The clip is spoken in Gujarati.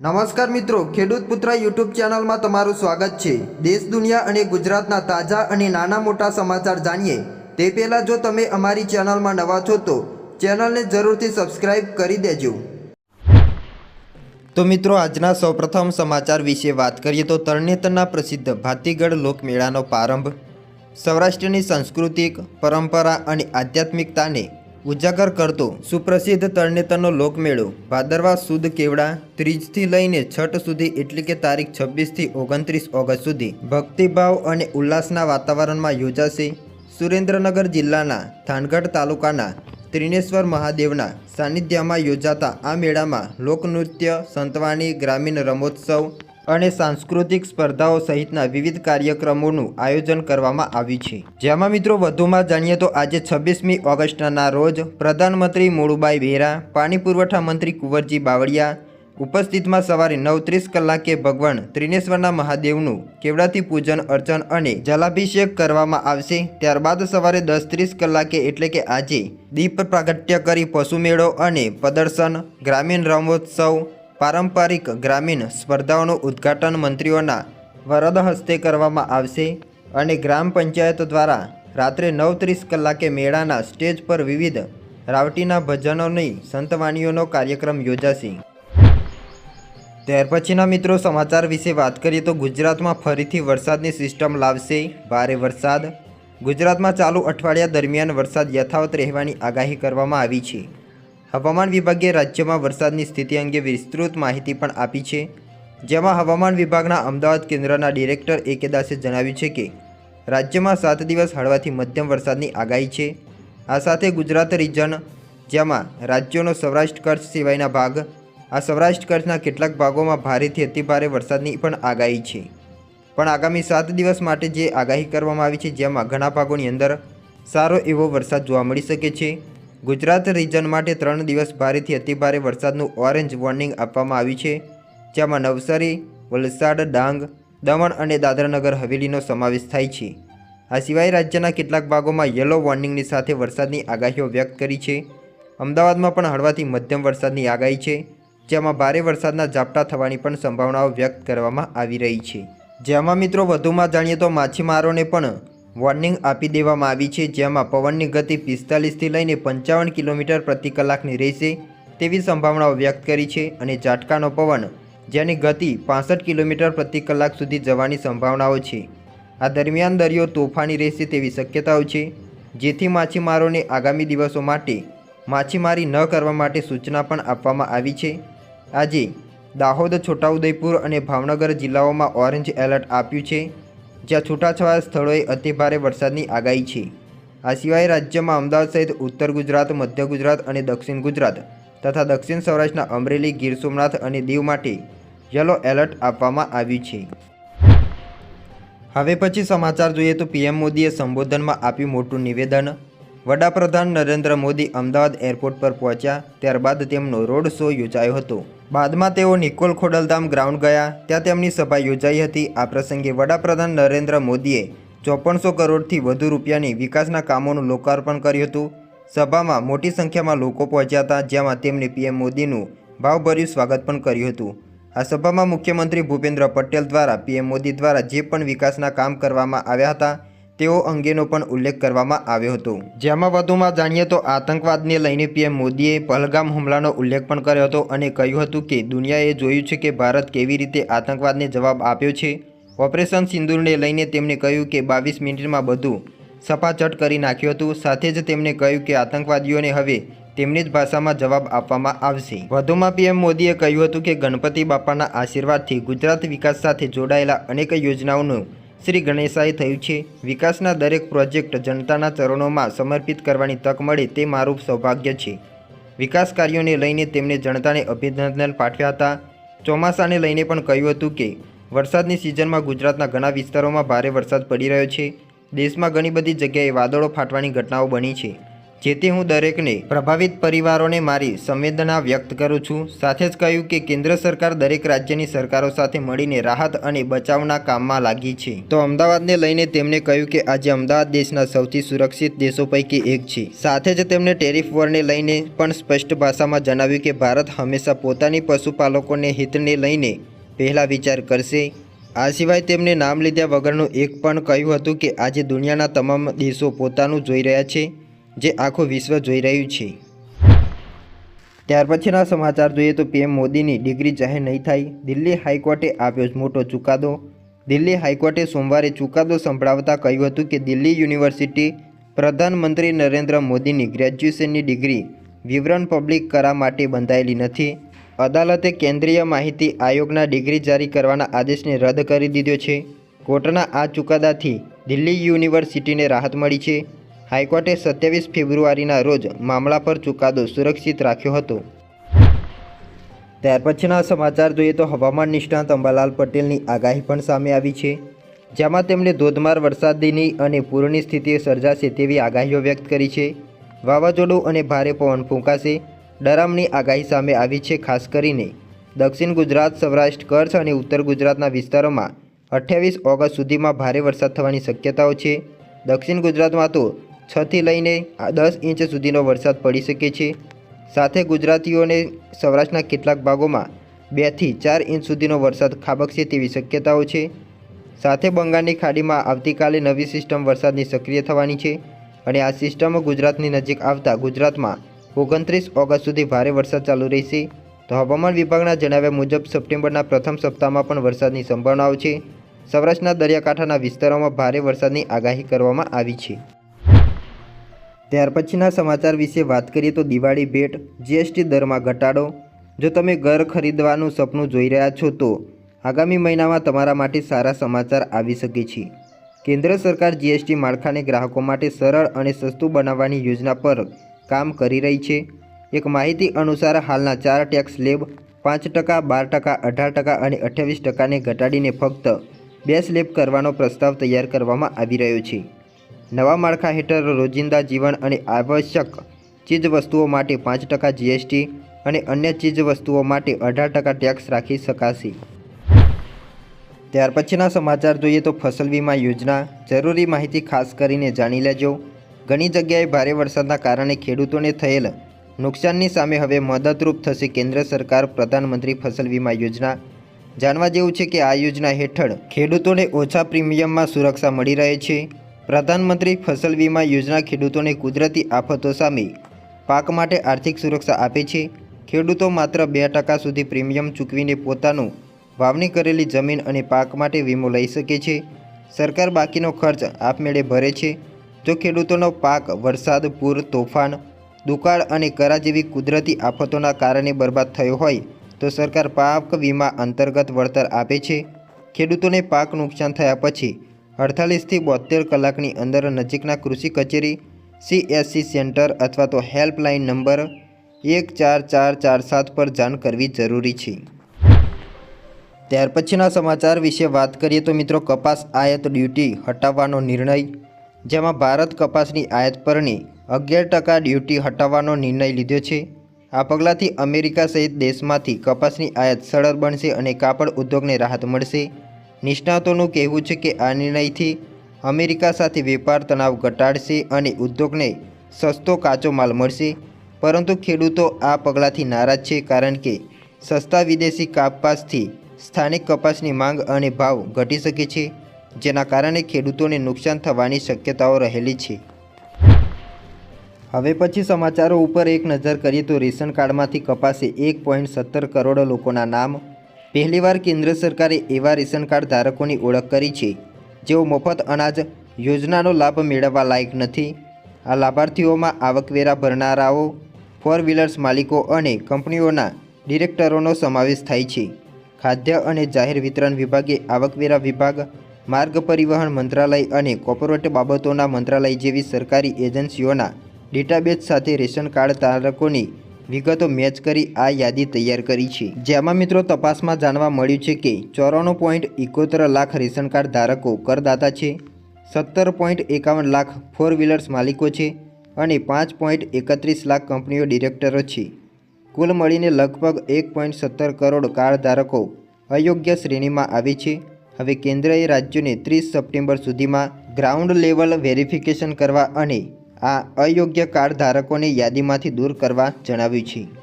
નમસ્કાર મિત્રો, ખેડૂત પુત્ર યુટ્યુબ ચેનલમાં તમારું સ્વાગત છે. દેશ, દુનિયા અને ગુજરાતના તાજા અને નાના મોટા સમાચાર જાણીએ. તે પહેલાં જો તમે અમારી ચેનલમાં નવા છો તો ચેનલને જરૂરથી સબસ્ક્રાઇબ કરી દેજો. તો મિત્રો, આજના સૌપ્રથમ સમાચાર વિશે વાત કરીએ તો તરણેતરના પ્રસિદ્ધ ભાતીગઢ લોકમેળાનો પ્રારંભ સૌરાષ્ટ્રની સાંસ્કૃતિક, પરંપરા અને આધ્યાત્મિકતાને ઉજાગર કરતો સુપ્રસિદ્ધ તરણેતરનો લોકમેળો. ભાદરવા સુદ કેવડા ત્રીજથી લઈને છઠ સુધી એટલે કે તારીખ છવ્વીસથી ઓગણત્રીસ ઓગસ્ટ સુધી ભક્તિભાવ અને ઉલ્લાસના વાતાવરણમાં યોજાશે. સુરેન્દ્રનગર જિલ્લાના થાનગઢ તાલુકાના ત્રિનેશ્વર મહાદેવના સાનિધ્યમાં યોજાતા આ મેળામાં લોકનૃત્ય, સંતવાણી, ગ્રામીણ રમોત્સવ અને સાંસ્કૃતિક સ્પર્ધાઓ સહિતના વિવિધ કાર્યક્રમોનું આયોજન કરવામાં આવ્યું છે. જેમાં મિત્રો વધુમાં જાણીએ તો આજે છવ્વીસમી ઓગસ્ટના રોજ પ્રધાનમંત્રી મોળુબાઈ બેરા પાણી પુરવઠા મંત્રી કુંવરજી બાવળિયા, ઉપસ્થિતમાં સવારે નવ કલાકે ભગવાન ત્રિનેશ્વરના મહાદેવનું કેવડાથી પૂજન, અર્ચન અને જલાભિષેક કરવામાં આવશે. ત્યારબાદ સવારે દસ ત્રીસ કલાકે એટલે કે આજે દીપ પ્રાગટ્ય કરી પશુમેળો અને પ્રદર્શન, ગ્રામીણ રમોત્સવ પારંપરિક ગ્રામીણ સ્પર્ધાઓનું ઉદ્ઘાટન મંત્રીઓના વરદ હસ્તે કરવામાં આવશે અને ગ્રામ પંચાયત દ્વારા રાત્રે નવ ત્રીસ કલાકે મેળાના સ્ટેજ પર વિવિધ રાવટીના ભજનોની સંતવાણીઓનો કાર્યક્રમ યોજાશે. ત્યાર પછીના મિત્રો સમાચાર વિશે વાત કરીએ તો ગુજરાતમાં ફરીથી વરસાદની સિસ્ટમ લાવશે ભારે વરસાદ. ગુજરાતમાં ચાલુ અઠવાડિયા દરમિયાન વરસાદ યથાવત રહેવાની આગાહી કરવામાં આવી છે. હવામાન વિભાગે રાજ્યમાં વરસાદની સ્થિતિ અંગે વિસ્તૃત માહિતી પણ આપી છે. જેમાં હવામાન વિભાગના અમદાવાદ કેન્દ્રના ડિરેક્ટર એ કે દાસે જણાવ્યું છે કે, રાજ્યમાં સાત દિવસ હળવાથી મધ્યમ વરસાદની આગાહી છે. આ સાથે ગુજરાત રિજન, જેમાં રાજ્યોનો સૌરાષ્ટ્ર કચ્છ સિવાયના ભાગ, આ સૌરાષ્ટ્ર કચ્છના કેટલાક ભાગોમાં ભારેથી અતિભારે વરસાદની પણ આગાહી છે. પણ આગામી સાત દિવસ માટે જે આગાહી કરવામાં આવી છે, જેમાં ઘણા ભાગોની અંદર સારો એવો વરસાદ જોવા મળી શકે છે. ગુજરાત રિજન માટે ત્રણ દિવસ ભારેથી અતિભારે વરસાદનું ઓરેન્જ વોર્નિંગ આપવામાં આવ્યું છે, જેમાં નવસારી, વલસાડ, ડાંગ, દમણ અને દાદરાનગર હવેલીનો સમાવેશ થાય છે. આ સિવાય રાજ્યના કેટલાક ભાગોમાં યલો વોર્નિંગની સાથે વરસાદની આગાહીઓ વ્યક્ત કરી છે. અમદાવાદમાં પણ હળવાથી મધ્યમ વરસાદની આગાહી છે, જેમાં ભારે વરસાદના ઝાપટા થવાની પણ સંભાવનાઓ વ્યક્ત કરવામાં આવી રહી છે. જેમાં મિત્રો, વધુમાં જાણીએ તો માછીમારોને પણ વોર્નિંગ આપી દેવામાં આવી છે, જેમાં પવનની ગતિ પિસ્તાલીસથી લઈને પંચાવન કિલોમીટર પ્રતિ કલાકની રહેશે તેવી સંભાવનાઓ વ્યક્ત કરી છે અને ઝાટકાનો પવન, જેની ગતિ પાસઠ કિલોમીટર પ્રતિ કલાક સુધી જવાની સંભાવનાઓ છે. આ દરમિયાન દરિયો તોફાની રહેશે તેવી શક્યતાઓ છે, જેથી માછીમારોને આગામી દિવસો માટે માછીમારી ન કરવા માટે સૂચના પણ આપવામાં આવી છે. આજે દાહોદ, છોટાઉદેપુર અને ભાવનગર જિલ્લાઓમાં ઓરેન્જ એલર્ટ આપ્યું છે. જ્યાં છૂટાછવાયા સ્થળોએ અતિભારે વરસાદની આગાહી છે. આ સિવાય રાજ્યમાં અમદાવાદ સહિત ઉત્તર ગુજરાત, મધ્ય ગુજરાત અને દક્ષિણ ગુજરાત તથા દક્ષિણ સૌરાષ્ટ્રના અમરેલી, ગીર સોમનાથ અને દીવ માટે યલો એલર્ટ આપવામાં આવ્યું છે. હવે પછી સમાચાર જોઈએ તો પીએમ મોદીએ સંબોધનમાં આપ્યું મોટું નિવેદન. વડાપ્રધાન નરેન્દ્ર મોદી અમદાવાદ એરપોર્ટ પર પહોંચ્યા ત્યારબાદ તેમનો રોડ શો યોજાયો હતો. બાદમાં તેઓ નિકોલ ખોડલધામ ગ્રાઉન્ડ ગયા. ત્યાં તેમની સભા યોજાઈ હતી. આ પ્રસંગે વડાપ્રધાન નરેન્દ્ર મોદીએ ચોપનસો કરોડથી વધુ રૂપિયાની વિકાસના કામોનું લોકાર્પણ કર્યું હતું. સભામાં મોટી સંખ્યામાં લોકો પહોંચ્યા હતા, જેમાં તેમણે પીએમ મોદીનું ભાવભર્યું સ્વાગત પણ કર્યું હતું. આ સભામાં મુખ્યમંત્રી ભૂપેન્દ્ર પટેલ દ્વારા પીએમ મોદી દ્વારા જે પણ વિકાસના કામ કરવામાં આવ્યા હતા તેઓ અંગેનો પણ ઉલ્લેખ કરવામાં આવ્યો હતો. જેમાં વધુમાં જાણીએ તો આતંકવાદને લઈને પીએમ મોદીએ પહલગામ હુમલાનો ઉલ્લેખ પણ કર્યો હતો અને કહ્યું હતું કે, દુનિયાએ જોયું છે કે ભારત કેવી રીતે આતંકવાદને જવાબ આપ્યો છે. ઓપરેશન સિંદૂરને લઈને તેમણે કહ્યું કે, બાવીસ મિનિટમાં બધું સપાચટ કરી નાખ્યું હતું. સાથે જ તેમણે કહ્યું કે, આતંકવાદીઓને હવે તેમની જ ભાષામાં જવાબ આપવામાં આવશે. વધુમાં પીએમ મોદીએ કહ્યું હતું કે, ગણપતિ બાપાના આશીર્વાદથી ગુજરાત વિકાસ સાથે જોડાયેલા અનેક યોજનાઓનું શ્રી ગણેશાએ થયું છે. વિકાસના દરેક પ્રોજેક્ટ જનતાના ચરણોમાં સમર્પિત કરવાની તક મળે તે મારું સૌભાગ્ય છે. વિકાસ કાર્યોને લઈને તેમણે જનતાને અભિનંદન પાઠવ્યા હતા. ચોમાસાને લઈને પણ કહ્યું હતું કે, વરસાદની સિઝનમાં ગુજરાતના ઘણા વિસ્તારોમાં ભારે વરસાદ પડી રહ્યો છે. દેશમાં ઘણી બધી જગ્યાએ વાદળો ફાટવાની ઘટનાઓ બની છે. જેથી હું દરેકને પ્રભાવિત પરિવારોને મારી સંવેદના વ્યક્ત કરું છું. સાથે જ કહ્યું કે કેન્દ્ર સરકાર દરેક રાજ્યની સરકારો સાથે મળીને રાહત અને બચાવના કામમાં લાગી છે. તો અમદાવાદને લઈને તેમણે કહ્યું કે આજે અમદાવાદ દેશના સૌથી સુરક્ષિત દેશો પૈકી એક છે. સાથે જ તેમણે ટેરિફ વોરને લઈને પણ સ્પષ્ટ ભાષામાં જણાવ્યું કે ભારત હંમેશા પોતાની પશુપાલકોને હિતને લઈને પહેલાં વિચાર કરશે. આ સિવાય તેમણે નામ લીધા વગરનું એક પણ કહ્યું હતું કે આજે દુનિયાના તમામ દેશો પોતાનું જોઈ રહ્યા છે. જે આખું વિશ્વ જોઈ રહ્યું છે. ત્યાર પછીના સમાચાર જોઈએ તો પીએમ મોદીની ડિગ્રી જાહેર નહીં થાય. દિલ્હી હાઈકોર્ટે આપ્યો મોટો ચુકાદો. દિલ્હી હાઈકોર્ટે સોમવારે ચુકાદો સંભળાવતા કહ્યું હતું કે દિલ્હી યુનિવર્સિટી પ્રધાનમંત્રી નરેન્દ્ર મોદીની ગ્રેજ્યુએશનની ડિગ્રી વિવરણ પબ્લિક કરા માટે બંધાયેલી નથી. અદાલતે કેન્દ્રીય માહિતી આયોગના ડિગ્રી જારી કરવાના આદેશને રદ કરી દીધો છે. કોર્ટના આ ચુકાદાથી દિલ્હી યુનિવર્સિટીને રાહત મળી છે. હાઈકોર્ટે સત્યાવીસ ફેબ્રુઆરીના રોજ મામલા પર ચુકાદો સુરક્ષિત રાખ્યો હતો. ત્યાર પછીના સમાચાર જોઈએ તો હવામાન નિષ્ણાત અંબાલાલ પટેલની આગાહી પણ સામે આવી છે, જેમાં તેમણે ધોધમાર વરસાદની અને પૂરની સ્થિતિ સર્જાશે તેવી આગાહીઓ વ્યક્ત કરી છે. વાવાઝોડું અને ભારે પવન ફૂંકાશે ડરામની આગાહી સામે આવી છે, ખાસ કરીને દક્ષિણ ગુજરાત, સૌરાષ્ટ્ર, કચ્છ અને ઉત્તર ગુજરાતના વિસ્તારોમાં અઠ્યાવીસ ઓગસ્ટ સુધીમાં ભારે વરસાદ થવાની શક્યતાઓ છે. દક્ષિણ ગુજરાતમાં તો છથી લઈને દસ ઇંચ સુધીનો વરસાદ પડી શકે છે. સાથે ગુજરાતીઓને સૌરાષ્ટ્રના કેટલાક ભાગોમાં બેથી ચાર ઇંચ સુધીનો વરસાદ ખાબકશે તેવી શક્યતાઓ છે. સાથે બંગાળની ખાડીમાં આવતીકાલે નવી સિસ્ટમ વરસાદની સક્રિય થવાની છે અને આ સિસ્ટમ ગુજરાતની નજીક આવતા ગુજરાતમાં ઓગણત્રીસ ઓગસ્ટ સુધી ભારે વરસાદ ચાલુ રહેશે. તો હવામાન વિભાગના જણાવ્યા મુજબ સપ્ટેમ્બરના પ્રથમ સપ્તાહમાં પણ વરસાદની સંભાવનાઓ છે. સૌરાષ્ટ્રના દરિયાકાંઠાના વિસ્તારોમાં ભારે વરસાદની આગાહી કરવામાં આવી છે. ત્યાર પછીના સમાચાર વિશે વાત કરીએ તો દિવાળી ભેટ જીએસટી દરમાં ઘટાડો. જો તમે ઘર ખરીદવાનું સપનું જોઈ રહ્યા છો તો આગામી મહિનામાં તમારા માટે સારા સમાચાર આવી શકે છે. કેન્દ્ર સરકાર જીએસટી માળખાને ગ્રાહકો માટે સરળ અને સસ્તું બનાવવાની યોજના પર કામ કરી રહી છે. એક માહિતી અનુસાર, હાલના ચાર ટેક્સ સ્લેબ પાંચ ટકા, બાર ટકા, અઢાર ટકા અને અઠ્યાવીસ ટકાને ઘટાડીને ફક્ત બે સ્લેબ કરવાનો પ્રસ્તાવ તૈયાર કરવામાં આવી રહ્યો છે. નવા માળખા હેઠળ રોજિંદા જીવન અને આવશ્યક ચીજવસ્તુઓ માટે પાંચ ટકા જીએસટી અને અન્ય ચીજવસ્તુઓ માટે અઢાર ટકા ટેક્સ રાખી શકાશે. ત્યાર પછીના સમાચાર જોઈએ તો ફસલ વીમા યોજના. જરૂરી માહિતી ખાસ કરીને જાણી લેજો. ઘણી જગ્યાએ ભારે વરસાદના કારણે ખેડૂતોને થયેલ નુકસાનની સામે હવે મદદરૂપ થશે કેન્દ્ર સરકાર, પ્રધાનમંત્રી ફસલ વીમા યોજના. જાણવા જેવું છે કે આ યોજના હેઠળ ખેડૂતોને ઓછા પ્રીમિયમમાં સુરક્ષા મળી રહે છે. પ્રધાનમંત્રી ફસલ વીમા યોજના ખેડૂતોને કુદરતી આફતો સામે પાક માટે આર્થિક સુરક્ષા આપે છે. ખેડૂતો માત્ર બે ટકા સુધી પ્રીમિયમ ચૂકવીને પોતાનું વાવણી કરેલી જમીન અને પાક માટે વીમો લઈ શકે છે. સરકાર બાકીનો ખર્ચ આપમેળે ભરે છે. જો ખેડૂતોનો પાક, વરસાદ, પૂર, તોફાન, દુકાળ અને કરા જેવી કુદરતી આફતોના કારણે બરબાદ થયો હોય, તો સરકાર પાક વીમા અંતર્ગત વળતર આપે છે. ખેડૂતોને પાક નુકસાન થયા પછી અડતાલીસથી બોતેર કલાકની અંદર નજીકના કૃષિ કચેરી સીએસસી સેન્ટર અથવા તો હેલ્પલાઇન નંબર એક ચાર ચાર ચાર સાત પર જાણ કરવી જરૂરી છે. ત્યાર પછીના સમાચાર વિશે વાત કરીએ તો મિત્રો કપાસ આયાત ડ્યુટી હટાવવાનો નિર્ણય, જેમાં ભારત કપાસની આયાત પરની અગિયાર ટકા ડ્યુટી હટાવવાનો નિર્ણય લીધો છે. આ પગલાંથી અમેરિકા સહિત દેશમાંથી કપાસની આયાત સરળ બનશે અને કાપડ ઉદ્યોગને રાહત મળશે. નિષ્ણાતોનું કહેવું છે કે આ નિર્ણયથી અમેરિકા સાથે વેપાર તણાવ ઘટાડશે અને ઉદ્યોગને સસ્તો કાચો માલ મળશે. પરંતુ ખેડૂતો આ પગલાંથી નારાજ છે કારણ કે સસ્તા વિદેશી કપાસથી સ્થાનિક કપાસની માંગ અને ભાવ ઘટી શકે છે, જેના કારણે ખેડૂતોને નુકસાન થવાની શક્યતાઓ રહેલી છે. હવે પછી સમાચારો ઉપર એક નજર કરીએ તો રેશન કાર્ડમાંથી કપાસે એક પોઈન્ટ સત્તર કરોડ લોકોના નામ પહેલીવાર કેન્દ્ર સરકારે એવા રેશન કાર્ડ ધારકોની ઓળખ કરી છે. જેઓ મફત અનાજ યોજનાનો લાભ મેળવવા લાયક નથી. આ લાભાર્થીઓમાં આવકવેરા ભરનારાઓ ફોર વ્હીલર્સ માલિકો અને કંપનીઓના ડિરેક્ટરોનો સમાવેશ થાય છે. ખાદ્ય અને જાહેર વિતરણ વિભાગે આવકવેરા વિભાગ, માર્ગ પરિવહન મંત્રાલય અને કોર્પોરેટ બાબતોના મંત્રાલય જેવી સરકારી એજન્સીઓના ડેટાબેઝ સાથે રેશન કાર્ડ ધારકોની વિગતો મેચ કરી આ યાદી તૈયાર કરી છે. જેમાં મિત્રો તપાસમાં જાણવા મળ્યું છે કે ચોરાણું પોઈન્ટ એકોતેર લાખ રેશન કાર્ડ ધારકો કરદાતા છે, સત્તર પોઈન્ટ એકાવન લાખ ફોર વ્હીલર્સ માલિકો છે અને પાંચ પોઈન્ટ એકત્રીસ લાખ કંપનીઓ ડિરેક્ટરો છે. કુલ મળીને લગભગ એક પોઈન્ટ સત્તર કરોડ કાર્ડ ધારકો અયોગ્ય શ્રેણીમાં આવી છે. હવે કેન્દ્રએ રાજ્યોને ત્રીસ સપ્ટેમ્બર સુધીમાં ગ્રાઉન્ડ લેવલ વેરિફિકેશન કરવા અને આ અયોગ્ય કાર્ડ ધારકોને યાદીમાંથી દૂર કરવા જણાવ્યું છે.